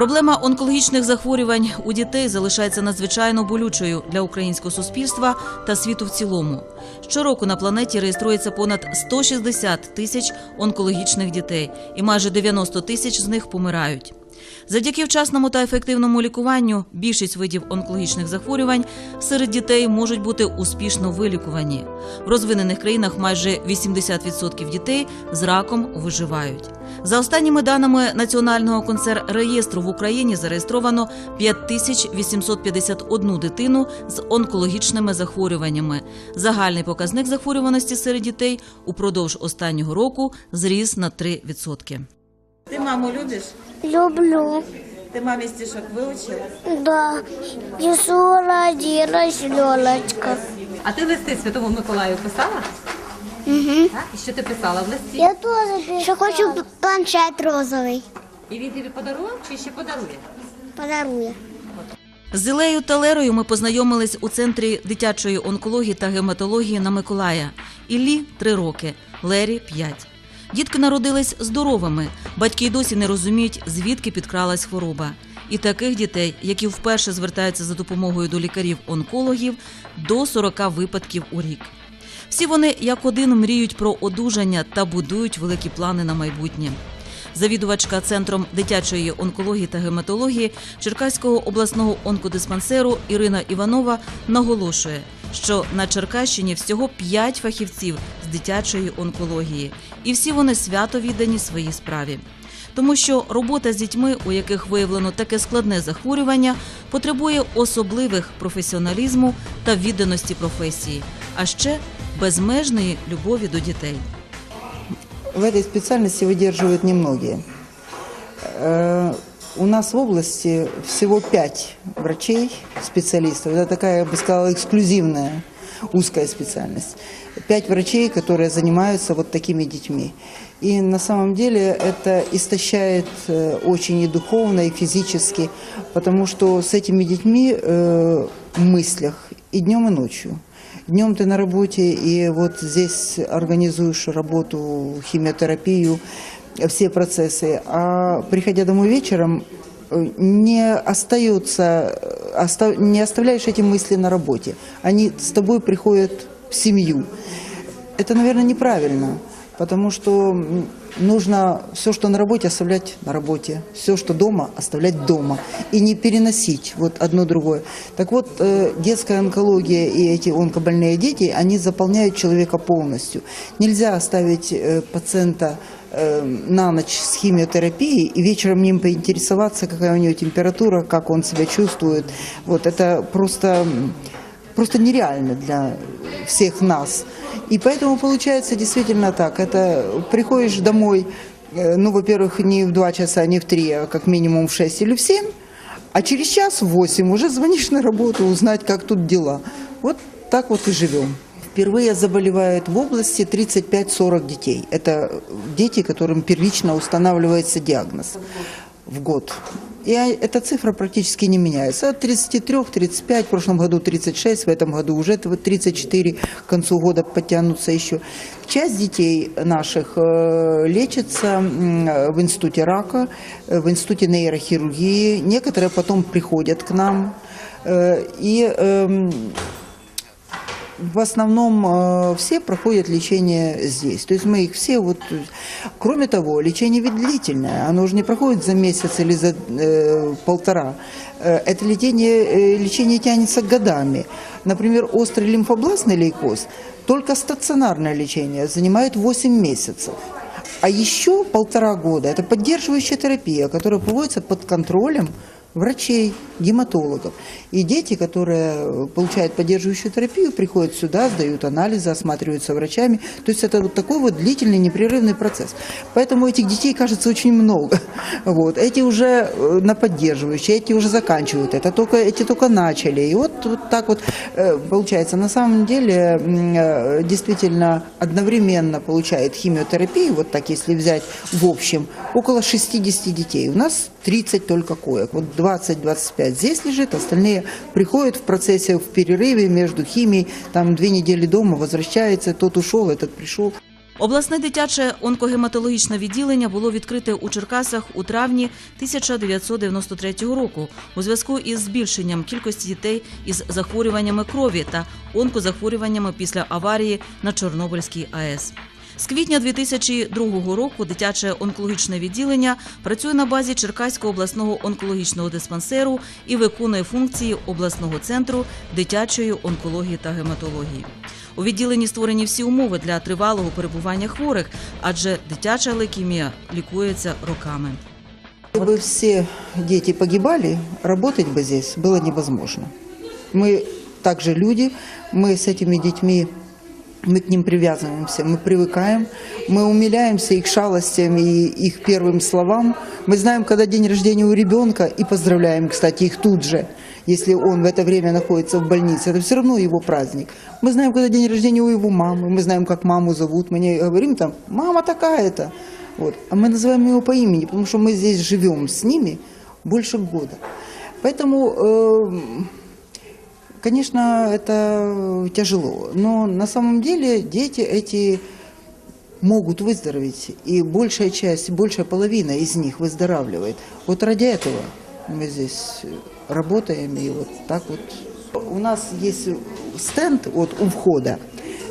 Проблема онкологічних захворювань у дітей залишається надзвичайно болючою для українського суспільства та світу в цілому. Щороку на планеті реєструється понад 160 тисяч онкологічних дітей, і майже 90 тисяч з них помирають. Завдяки вчасному та ефективному лікуванню більшість видів онкологічних захворювань серед дітей можуть бути успішно вилікувані. В розвинених країнах майже 80% дітей з раком виживають. За останніми даними Національного концерт-реєстру в Україні зареєстровано 5851 дитину з онкологічними захворюваннями. Загальний показник захворюваності серед дітей упродовж останнього року зріс на 3%. Ти маму любиш? Люблю. Ти мамі стишок вивчила? Да. Несу родилась Лёлочка. А ти листи Святому Миколаю писала? Угу. Так? І що ти писала в листі? Я тоже Еще хочу планшет розовый. І він тобі подарував чи ще подарує? Подарую. З Ілею та Лерою ми познайомились у центрі дитячої онкології та гематології на Миколая. Іллі три роки, Лері п'ять. Дітки народились здоровими. Батьки й досі не розуміють, звідки підкралась хвороба. І таких дітей, які вперше звертаються за допомогою до лікарів-онкологів, до 40 випадків у рік. Всі вони як один мріють про одужання та будують великі плани на майбутнє. Завідувачка центром дитячої онкології та гематології Черкаського обласного онкодиспансеру Ірина Іванова наголошує, що на Черкащині всього 5 фахівців з дитячої онкології, і всі вони свято віддані своїй справі. Тому що робота з дітьми, у яких виявлено таке складне захворювання, потребує особливих професіоналізму та відданості професії, а ще безмежної любові до дітей. В этой специальности выдерживают немногие. Э, У нас в области всего пять врачей, специалистов. Это такая, я бы сказала, эксклюзивная узкая специальность. Пять врачей, которые занимаются вот такими детьми. И на самом деле это истощает э, очень и духовно, и физически, потому что с этими детьми э, в мыслях и днем, и ночью. Днем ты на работе, и вот здесь организуешь работу, химиотерапию, все процессы. А приходя домой вечером, э, не остается, э, оста- не оставляешь эти мысли на работе. Они с тобой приходят в семью. Это, наверное, неправильно, потому что м, нужно все, что на работе, оставлять на работе, все, что дома, оставлять дома и не переносить вот одно другое. Так вот, э, детская онкология и эти онкобольные дети, они заполняют человека полностью. Нельзя оставить э, пациента э, на ночь с химиотерапией и вечером ним поинтересоваться, какая у него температура, как он себя чувствует. Вот это просто м, просто нереально для всех нас. И поэтому получается действительно так. Это приходишь домой, э, ну, во-первых, не в 2 часа, не в 3, а как минимум в 6 или в 7, а через час в 8 уже звонишь на работу узнать, как тут дела. Вот так вот и живем. Впервые заболевают в области 35-40 детей. Это дети, которым первично устанавливается диагноз в год. И а, эта цифра практически не меняется. От 33-35, в прошлом году 36, в этом году уже вот 34, к концу года подтянутся еще. Часть детей наших э, лечится м, в институте рака, э, в институте нейрохирургии. Некоторые потом приходят к нам. Э, И эм, в основном э, все проходят лечение здесь. То есть мы их все вот... э, Кроме того, лечение ведь длительное. Оно уже не проходит за месяц или за э, полтора. Э, это лечение, э, лечение тянется годами. Например, острый лимфобластный лейкоз, только стационарное лечение занимает 8 месяцев. А еще полтора года – это поддерживающая терапия, которая проводится под контролем врачей, гематологов. И дети, которые э, получают поддерживающую терапию, приходят сюда, сдают анализы, осматриваются врачами. То есть это вот такой вот длительный, непрерывный процесс. Поэтому этих детей, кажется, очень много. Вот. Эти уже э, на поддерживающие, эти уже заканчивают это, только, эти только начали. И вот, вот так вот э, получается. На самом деле, действительно, одновременно получает химиотерапию, вот так если взять в общем, около 60 детей. У нас 30 только коек. Вот 20-25 здесь лежит, остальные приходят в процессе, в перерыве между химией, там две недели дома, возвращается, тот ушел, этот пришел. Обласне дитяче онкогематологічне відділення було відкрите у Черкасах у травні 1993 року у зв'язку із збільшенням кількості дітей із захворюваннями крові та онкозахворюваннями після аварії на Чорнобильській АЕС. З квітня 2002 року дитяче онкологічне відділення працює на базі Черкаського обласного онкологічного диспансеру і виконує функції обласного центру дитячої онкології та гематології. У відділенні створені всі умови для тривалого перебування хворих, адже дитяча лейкемія лікується роками. Если бы все дети погибали, работать бы здесь было невозможно. Мы также люди, мы с этими детьми, мы к ним привязываемся, мы привыкаем, мы умиляемся их шалостям и их первым словам. Мы знаем, когда день рождения у ребенка, и поздравляем, кстати, их тут же, если он в это время находится в больнице. Это все равно его праздник. Мы знаем, когда день рождения у его мамы, мы знаем, как маму зовут. Мы не говорим там, мама такая-то. Вот. А мы называем его по имени, потому что мы здесь живем с ними больше года. Поэтому, э, конечно, это тяжело. Но на самом деле дети эти могут выздороветь. И большая часть, большая половина из них выздоравливает. Вот ради этого мы здесь работаем. И вот так вот. У нас есть стенд вот у входа.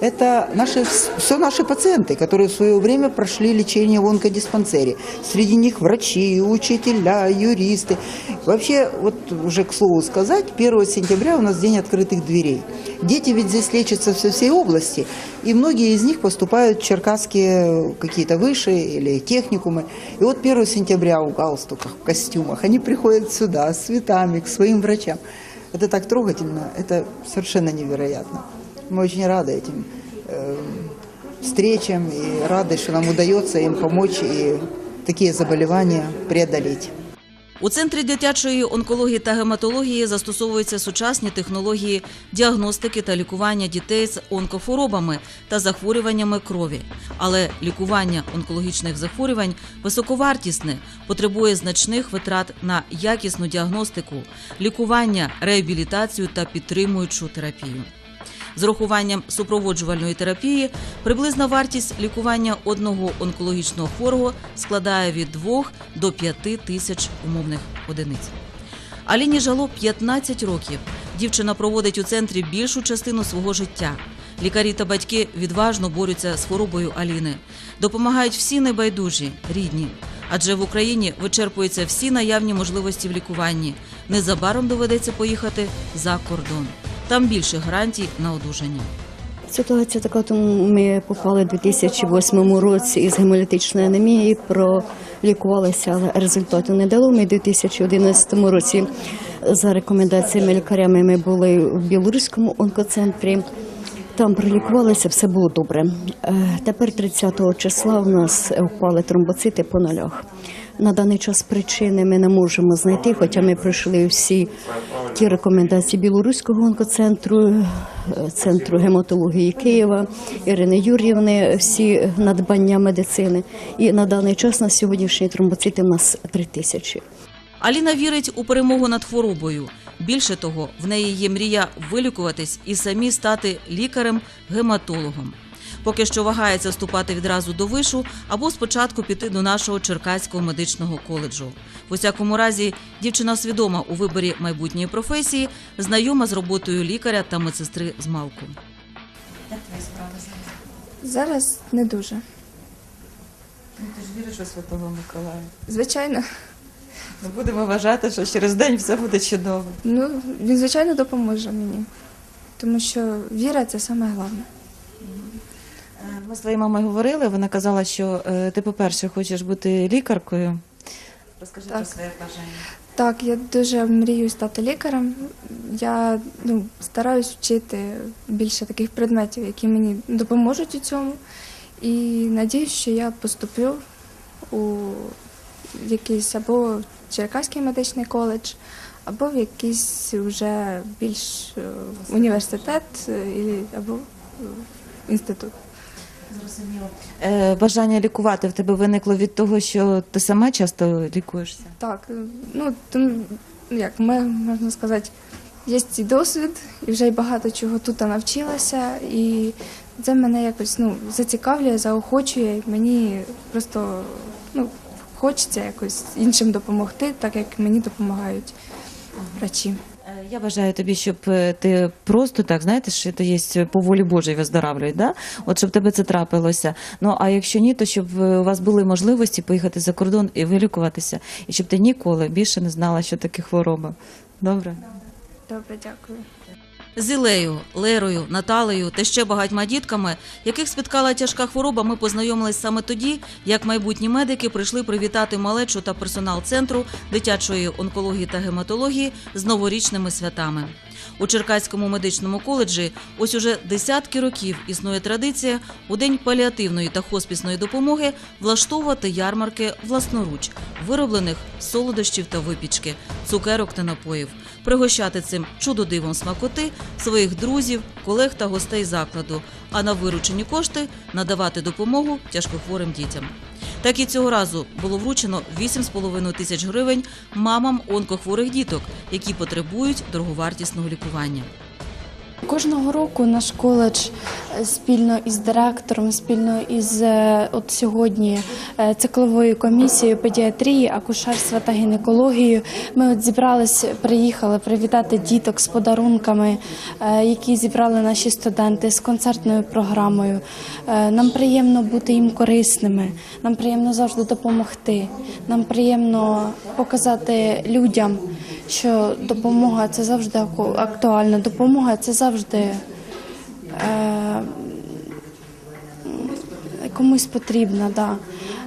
Это наши, все наши пациенты, которые в свое время прошли лечение в онкодиспансере. Среди них врачи, учителя, юристы. Вообще, вот уже к слову сказать, 1 сентября у нас день открытых дверей. Дети ведь здесь лечатся со всей области, и многие из них поступают в черкасские какие-то высшие или техникумы. И вот 1 сентября в галстуках, в костюмах, они приходят сюда с цветами к своим врачам. Это так трогательно, это совершенно невероятно. Мы очень рады этим э, встречам и рады, что нам удается им помочь и такие заболевания преодолеть. У центрі дитячої онкології та гематології застосовуються сучасні технології діагностики та лікування дітей з онкохворобами та захворюваннями крові. Але лікування онкологічних захворювань високовартісне, потребує значних витрат на якісну діагностику, лікування, реабілітацію та підтримуючу терапію. З урахуванням супроводжувальної терапії приблизна вартість лікування одного онкологічного хворого складає від 2 до 5 тисяч умовних одиниць. Аліні Жало 15 років. Дівчина проводить у центрі більшу частину свого життя. Лікарі та батьки відважно борються з хворобою Аліни. Допомагають всі небайдужі, рідні. Адже в Україні вичерпуються всі наявні можливості в лікуванні. Незабаром доведеться поїхати за кордон. Там більше гарантій на одужання. Ситуація така, тому ми попали у 2008 році із гемолітичної анемії, пролікувалися, але результату не дало. Ми у 2011 році за рекомендаціями лікарями ми були в Білоруському онкоцентрі. Там пролікувалися, все було добре. Е, Тепер 30 числа у нас впали тромбоцити по нулях. На даний час причини ми не можемо знайти, хоча ми пройшли всі ті рекомендації Білоруського онкоцентру, е, центру гематології Києва, Ірини Юр'ївни, всі надбання медицини. І на даний час на сьогоднішній тромбоцити у нас 3 тисячі. Аліна вірить у перемогу над хворобою. Більше того, в неї є мрія вилікуватись і самі стати лікарем-гематологом. Поки що вагається вступати відразу до вишу або спочатку піти до нашого Черкаського медичного коледжу. В усякому разі, дівчина свідома у виборі майбутньої професії, знайома з роботою лікаря та медсестри з малку. Зараз не дуже. Ти ж віриш у Святого Миколая. Звичайно, Ми будемо вважати, що через день все буде чудово. ну він звичайно допоможе мені, тому що віра це саме головне. Ми з твоєю мамою говорили, вона казала, що е, ти, по-перше, хочеш бути лікаркою. Розкажи Так. про своє бажання. Так, я дуже мрію стати лікарем. Я ну, стараюсь вчити більше таких предметів, які мені допоможуть у цьому. І надіюсь, що я поступлю у якийсь або Черкаський медичний коледж, або в якийсь вже більш е, університет е, і- або е, інститут. Зрозуміло. Е, бажання лікувати в тебе виникло від того, що ти сама часто лікуєшся? Так, е, ну тому, як ми можна сказати, є цей досвід, і вже й багато чого тут навчилася, і Це мене якось ну, зацікавлює, заохочує. Мені просто ну, хочеться якось іншим допомогти, так як мені допомагають врачі. Е, Я бажаю тобі, щоб е, ти просто так, знаєте, що це є по волі Божій виздоравлюють, да? От щоб тебе це трапилося. Ну а якщо ні, то щоб е, у вас були можливості поїхати за кордон і вилікуватися, і щоб ти ніколи більше не знала, що таке хвороба. Добре? Добре, дякую. З Ілею, Лерою, Наталею та ще багатьма дітками, яких спіткала тяжка хвороба, ми познайомились саме тоді, як майбутні медики прийшли привітати малечу та персонал центру дитячої онкології та гематології з новорічними святами. У Черкаському медичному коледжі ось уже десятки років існує традиція у день паліативної та хоспісної допомоги влаштовувати ярмарки власноруч, вироблених солодощів та випічки, цукерок та напоїв, пригощати цим чудодивом смакоти своїх друзів, колег та гостей закладу, а на виручені кошти надавати допомогу тяжкохворим дітям. Так і цього разу було вручено 8,5 тисяч гривень мамам онкохворих діток, які потребують дороговартісного лікування. Кожного року наш коледж е, спільно із директором, спільно із е, от сьогодні е, цикловою комісією педіатрії, акушерства та гінекології. Ми от зібрались, приїхали привітати діток з подарунками, які зібрали наші студенти з концертною програмою. Нам приємно бути їм корисними, нам приємно завжди допомогти. Нам приємно показати людям, що допомога це завжди актуальна. Допомога це завжди е, комусь потрібна.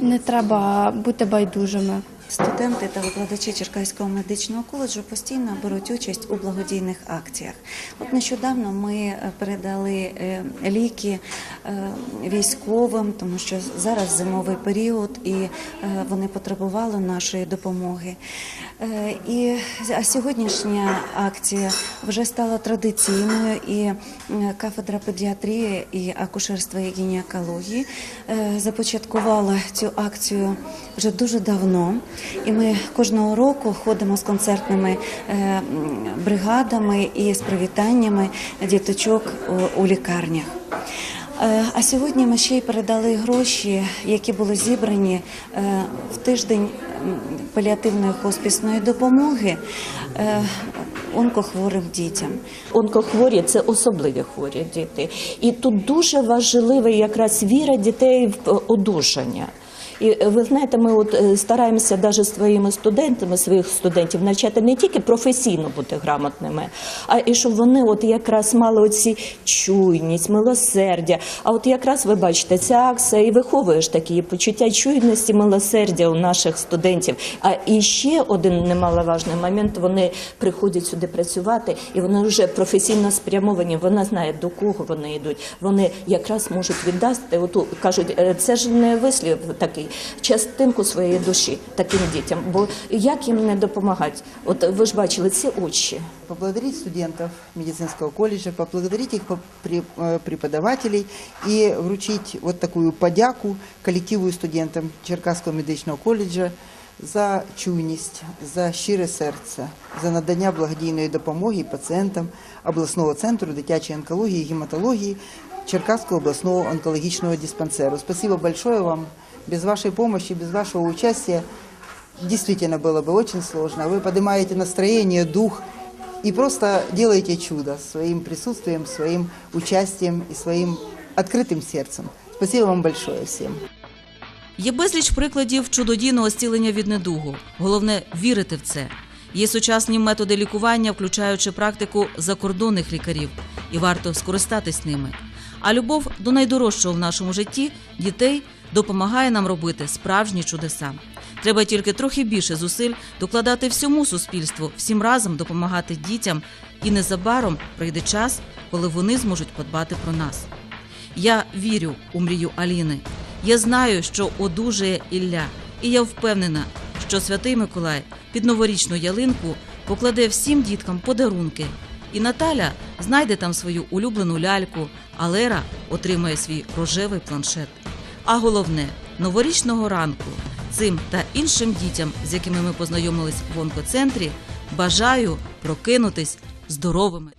Не треба бути байдужими. Студенти та викладачі Черкаського медичного коледжу постійно беруть участь у благодійних акціях. От нещодавно ми е, передали е, ліки е, військовим, тому що зараз зимовий період і вони потребували нашої допомоги. І а сьогоднішня акція вже стала традиційною, і кафедра педіатрії і акушерства і гінекології започаткувала цю акцію вже дуже давно. І ми кожного року ходимо з концертними е, бригадами і з привітаннями діточок у- лікарнях. Е, А сьогодні ми ще й передали гроші, які були зібрані е, в тиждень паліативної хоспісної допомоги онкохворим дітям. Онкохворі це особливі хворі діти. І тут дуже важлива якраз віра дітей в одужання. І е, ви знаєте, ми от е, стараємося навіть своїми студентами, своїх студентів навчати не тільки професійно бути грамотними, а і щоб вони от якраз мали оці чуйність, милосердя. А от якраз ви бачите, ця акція і виховує ж такі почуття чуйності, милосердя у наших студентів. А і ще один немаловажний момент: вони приходять сюди працювати, і вони вже професійно спрямовані. Вона знає до кого вони йдуть. Вони якраз можуть віддати. Оту кажуть, «Е, це ж не вислів такий частинку своєї душі таким дітям. Бо як їм не допомагати? От ви ж бачили ці очі. поблагодарить студентів медицинського коледжу, поблагодарить їх э, преподавателей и вручить вот такую подяку колективу студентам Черкаського медичного коледжа за чуйність, за щире серце, за надання благодійної допомоги пацієнтам обласного центру дитячої онкології і гематології Черкасского областного онкологічного диспансеру. Спасибо большое вам. Без вашей помощи, без вашего участия действительно было бы очень сложно. Вы поднимаете настроение, дух и просто делаете чудо своим присутствием, своим участием и своим открытым сердцем. Спасибо вам большое всем. Є безліч прикладів чудодійного зцілення від недугу. Головне вірити в це. Є сучасні методи лікування, включаючи практику закордонних лікарів, і варто скористатись ними. А любов до найдорожчого в нашому житті дітей допомагає нам робити справжні чудеса. Треба тільки трохи більше зусиль докладати всьому суспільству, всім разом допомагати дітям, і незабаром прийде час, коли вони зможуть подбати про нас. Я вірю у мрію Аліни. Я знаю, що одужає Ілля, і я впевнена, що святий Миколай під новорічну ялинку покладе всім діткам подарунки. І Наталя знайде там свою улюблену ляльку, а Лера отримає свій рожевий планшет. А головне, новорічного ранку цим та іншим дітям, з якими ми познайомились в онкоцентрі, бажаю прокинутись здоровими.